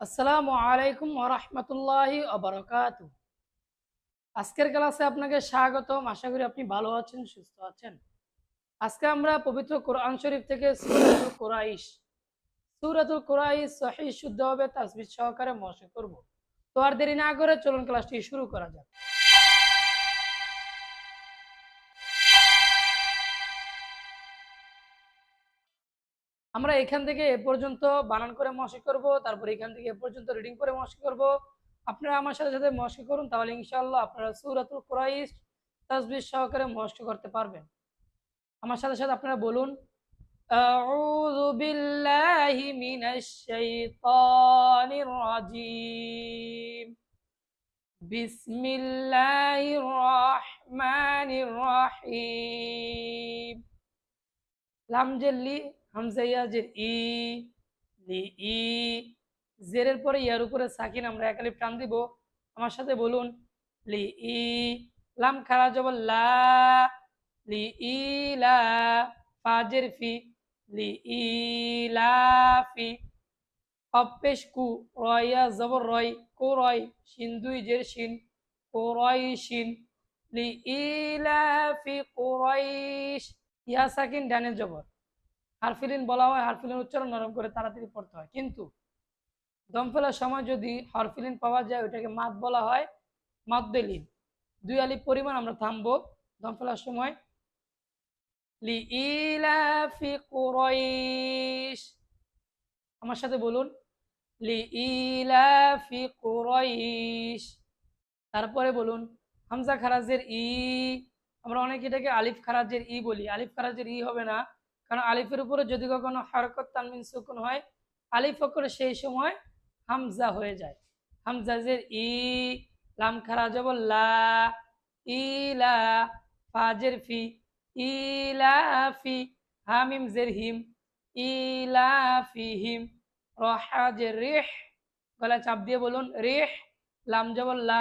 আসসালামু আলাইকুম ওরহমতুল্লাহি অবরকাত আজকের ক্লাসে আপনাকে স্বাগতম। আশা করি আপনি ভালো আছেন, সুস্থ আছেন। আজকে আমরা পবিত্র কোরআন শরীফ থেকে সুরাতুল কোরাইশ সুরাতুল কোরাইশ সহি শুদ্ধভাবে তাসবিদ সহকারে মশে করব। তো আর দেরি না করে চলুন ক্লাসটি শুরু করা যাক। আমরা এখান থেকে এ পর্যন্ত বানান করে মশি করব তারপর এখান থেকে এ পর্যন্ত রিডিং করে মশি করব আপনারা আমার সাথে সাথে মশি করুন তাহলে ইনশাআল্লাহ আপনারা সুরাতুল কুরাইশ তাসবিহ সহকারে মশি করতে পারবেন আমার সাথে সাথে আপনারা বলুন أعوذ بالله من الشيطان الرجيم بسم الله الرحمن الرحيم লাম জেল্লি হামজা ইয়া ই, লি, ই, জেরের পরে ইয়ার উপরে সাকিন আমরা একালিপ টান দিব। আমার সাথে বলুন, লি, ই, লাম খারা জবর লা, লি, ই, লা, ফাজের ফি, লি, ই, লা, ফি, অপেশ কু, রয়া জবর রয়, কো রয়, শিন, দুই, জের শিন, কো রয়, শিন, লি, ই, লা, ফি কুরাইশ ইয়া, সাকিন, ডানের জবর। হারফিলিন বলা হয়, হারফিলিন উচ্চারণ নরম করে তাড়াতাড়ি পড়তে হয়। কিন্তু দম ফেলার সময় যদি হরফিলিন পাওয়া যায়, ওইটাকে মাত বলা হয়, মাদ্দেলিন। দুই আলিফ পরিমাণ আমরা থামবো দম ফেলার সময়। লি ইলাফি কুরাইশ। আমার সাথে বলুন। লি ইলাফি কুরাইশ। তারপরে বলুন, হামজা খারাজের ই। আমরা অনেকে এটাকে আলিফ খারাজের ই বলি। আলিফ খারাজের ই হবে না। কারণ আলিফের উপরে যদি কখনো হরকত তানমিন সুকুন হয়, আলিফ করে সেই সময় হামজা হয়ে যায়। হামজাজের ই, লাম খারাজ লা ইলা ফাজের ফি ইলাফি হামিম জের হিম ইলাফিহিম রহাজের রেহ গলা চাপ দিয়ে বলুন, রেহ, লাম জবল্লা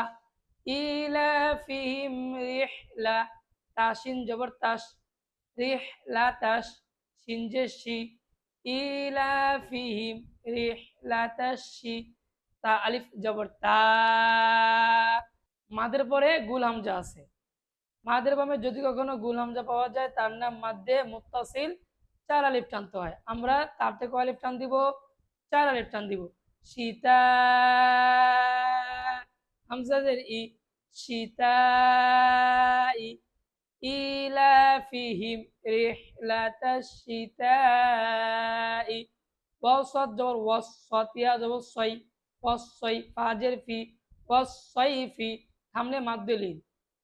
ইলাফিহিম রেহ, লা, তাসিন জবর তাস, রেহ, লা, তাস সিনজেসি ইলাফিহিম রেহ তা আলিফ জবর তা। মাদের পরে গুল হামজা আছে। মাদের বামে যদি কখনো গুল হামজা পাওয়া যায়, তার নাম মাদ্দে মুত্তাসিল, চার আলিফ টানতে হয়। আমরা তার থেকে আলিফ টান দিব? চার আলিফ টান দিব। সীতা। হামজাদের ই, সীতা ই। ইলাফিহিম রিহলাতাশ শিতাই ওয়াসাদ জবর ওয়াসাত ইয়া জবর সই ওয়াসই ফাজের ফি ওয়াসইফি থামলে মাদ্দুলিন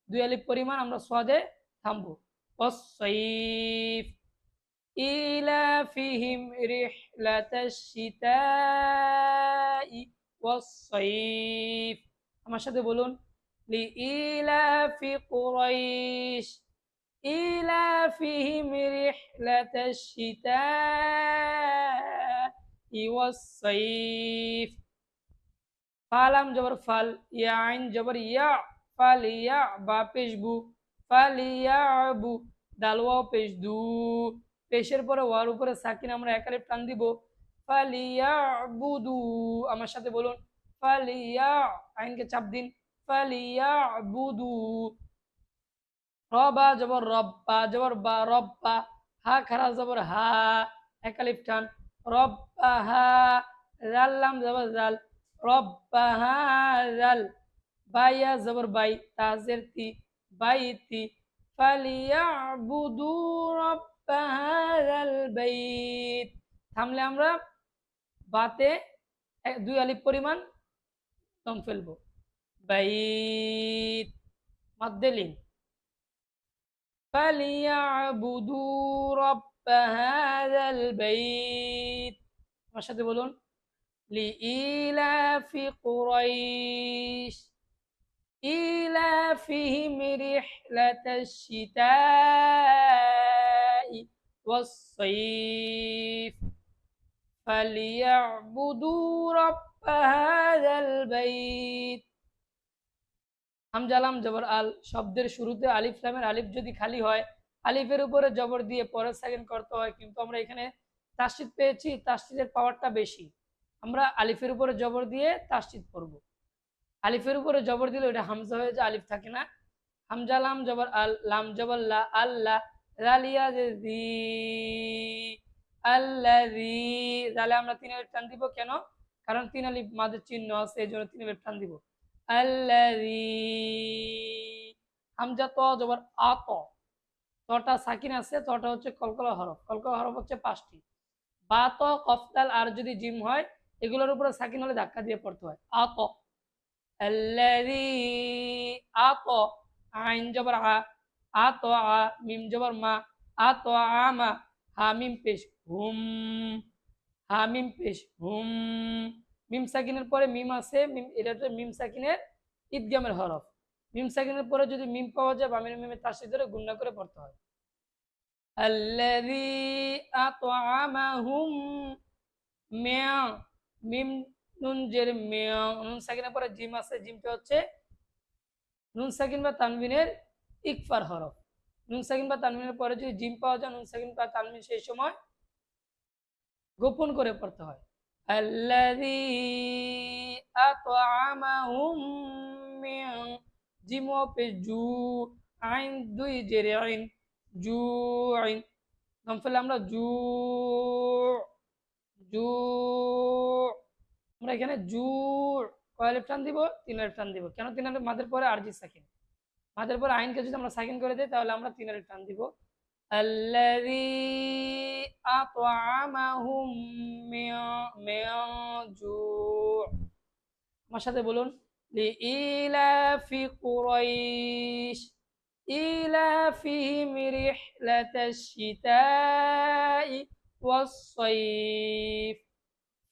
দুই আলিফ পরিমাণ আমরা সদে থামবো। ওয়াসইফ ইলাফিহিম রিহলাতাশ শিতাই ওয়াসইফ আমার সাথে বলুন লিইলাফি কুরাইশ إيلافهم رحلة الشتاء والصيف ফালাম জবর ফাল ইয়া আইন জবর ইয়া ফাল ইয়া বা পেশ বু ফাল ইয়া বু দালওয়া পেশ দু পেশের পরে ওয়ার উপরে সাকিন আমরা একালিপ টান দিব ফাল ইয়া বুদু আমার সাথে বলুন ফাল ইয়া আইনকে চাপ দিন ফাল ইয়া বুদু রবা জবর রব্বা জবর বা রব্বা হা খারা জবর হা একালিপ টান রব্বা হা জাল্লাম জবর জাল রব্বা হা জাল বাইয়া জবর বাই তাজের তি বাইতি ফালিয়াবুদু রব্বা হাযাল বাইত থামলে আমরা বাতে দুই আলিফ পরিমাণ দম ফেলব। বাইত। মাদ্দেলিন فليعبدوا رب هذا البيت আমার সাথে বলুন لإيلاف قريش إيلافهم رحلة الشتاء والصيف فليعبدوا رب هذا البيت হামজালাম জবর আল শব্দের শুরুতে আলিফ লামের আলিফ যদি খালি হয়, আলিফের উপরে জবর দিয়ে পরের সেকেন্ড করতে হয়, কিন্তু আমরা এখানে তাসিদ পেয়েছি তাসিদের পাওয়ারটা বেশি। আমরা আলিফের উপরে জবর দিয়ে তাসচিদ পড়ব আলিফের উপরে জবর দিলে ওটা হামজা হয়ে যায়, আলিফ থাকে না। হামজা লাম জবর আল, লাম জবর আল্লাহ রালিয়া তাহলে আমরা তিন আলিফ টান দিব কেন? কারণ তিন আলিফ মাদের চিহ্ন আছে এই জন্য তিন আলিফ টান দিব। আছে হচ্ছে কলকলা কলকলা হচ্ছে পাঁচটি। বা আর যদি জিম হয়, এগুলোর উপরে সাকিন হলে ধাক্কা দিয়ে পড়তে হয়। আত আত আইন জবর, আ। আত আ। জবর, মা। আত আমা হামিম পেশ, হুম। হামিম পেশ, হুম। মিম সাকিনের পরে মিম আছে এটা হচ্ছে মিম সাকিনের ঈদগামের হরফ। মিম সাকিনের পরে যদি মিম পাওয়া যায়, বামির মিমে তার ধরে গুণনা করে পড়তে হয়। জের নুন সাকিনের পরে জিম হচ্ছে নুন বা ইকফার হরফ। নুন বা পরে যদি জিম পাওয়া যায়, নুন সাকিন বা তানবিন সেই সময় গোপন করে পড়তে হয়। মিন জিম পে জু আইন দুই জেরে আইন জু আইন নাম ফেলে আমরা জু জু আমরা এখানে জু কয়ালিফ টান দিব? তিন আলিফ টান দিব। কেন তিন আলিফ মাদের পরে আরজি সাকিন। মাদের পরে আইনকে যদি আমরা সাকিন করে দিই, তাহলে আমরা তিন আলিফ টান দিব। الذي أطعمهم من من جوع আমার সাথে বলুন لإيلاف قريش إيلافهم رحلة الشتاء والصيف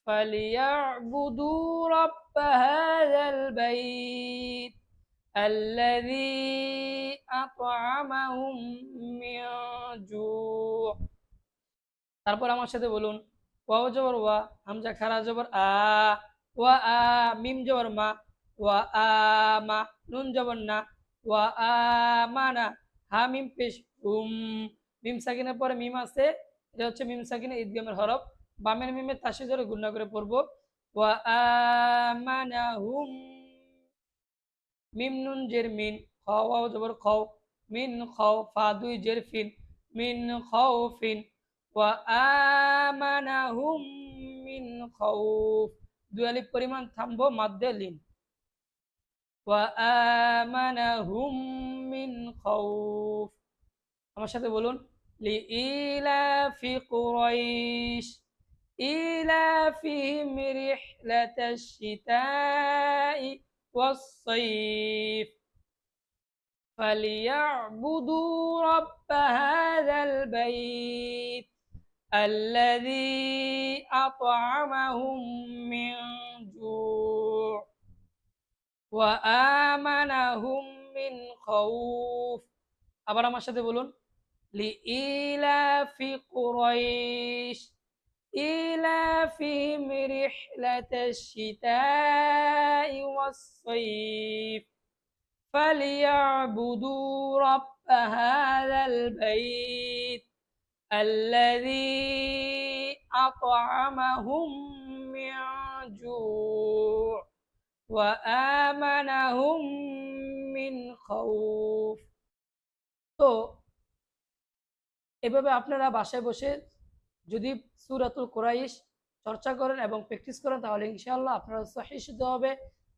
فليعبدوا رب هذا البيت الذي أطعمهم من جوع তারপর আমার সাথে বলুন ওয়াও জবর ওয়া হামজা খারা জবর আ ওয়া আ মিম জবর মা ওয়া আ মা নুন জবর না ওয়া আ মানা হা মিম পেশ হুম মিম সাকিনের পরে মিম আছে এটা হচ্ছে মিম সাকিনের ঈদগামের হরফ বামের মিমের তাসি ধরে গুণনা করে পড়বো ওয়া আ মানা হুম মিম নুন জের মিন খ জবর খাও, মিন খ ফা দুই জের ফিন, মিন খাউফিন ওয়া আমানাহুম মিন খাউফ। দুই পরিমাণ থামবো মাদ্দে লিন। ওয়া আমানাহুম মিন খাউফ। আমার সাথে বলুন, লি ইলাফি কুরাইশ, ইলাফিহিম রিহলাতাশ শিতাই والصيف فليعبدوا رب هذا البيت الذي أطعمهم من جوع وآمنهم من خوف আবার আমার সাথে বলুন لإيلاف قريش إيلافهم رحلة الشتاء والصيف فليعبدوا رب هذا البيت الذي أطعمهم من جوع وآمنهم من خوف তো এভাবে আপনারা বাসায় বসে যদি সুরাতুল কোরাইশ চর্চা করেন এবং প্র্যাকটিস করেন, তাহলে ইনশাআল্লাহ আপনারা সহি শুদ্ধ হবে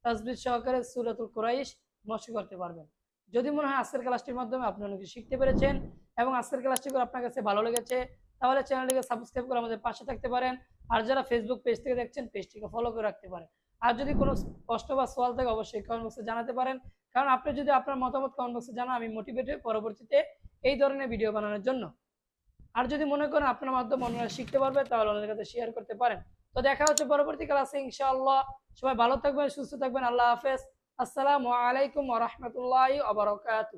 তাজবিদ সহকারে সুরাতুল কোরাইশ নষ্ট করতে পারবেন। যদি মনে হয় আজকের ক্লাসটির মাধ্যমে আপনি অনেক শিখতে পেরেছেন এবং আজকের ক্লাসটি করে আপনার কাছে ভালো লেগেছে, তাহলে চ্যানেলটিকে সাবস্ক্রাইব করে আমাদের পাশে থাকতে পারেন। আর যারা ফেসবুক পেজ থেকে দেখছেন পেজটিকে ফলো করে রাখতে পারেন। আর যদি কোনো কষ্ট বা সোয়াল থাকে, অবশ্যই কমেন্ট বক্সে জানাতে পারেন। কারণ আপনি যদি আপনার মতামত কমেন্ট বক্সে জানান, আমি মোটিভেট হই পরবর্তীতে এই ধরনের ভিডিও বানানোর জন্য। আর যদি মনে করেন আপনার মাধ্যমে অন্যরা শিখতে পারবে, তাহলে অন্যদের কাছে শেয়ার করতে পারেন। তো দেখা হচ্ছে পরবর্তী ক্লাসে, ইনশাআল্লাহ। সবাই ভালো থাকবেন, সুস্থ থাকবেন, আল্লাহ হাফেজ। আসসালামু আলাইকুম রহমতুল্লাহ আবরকাত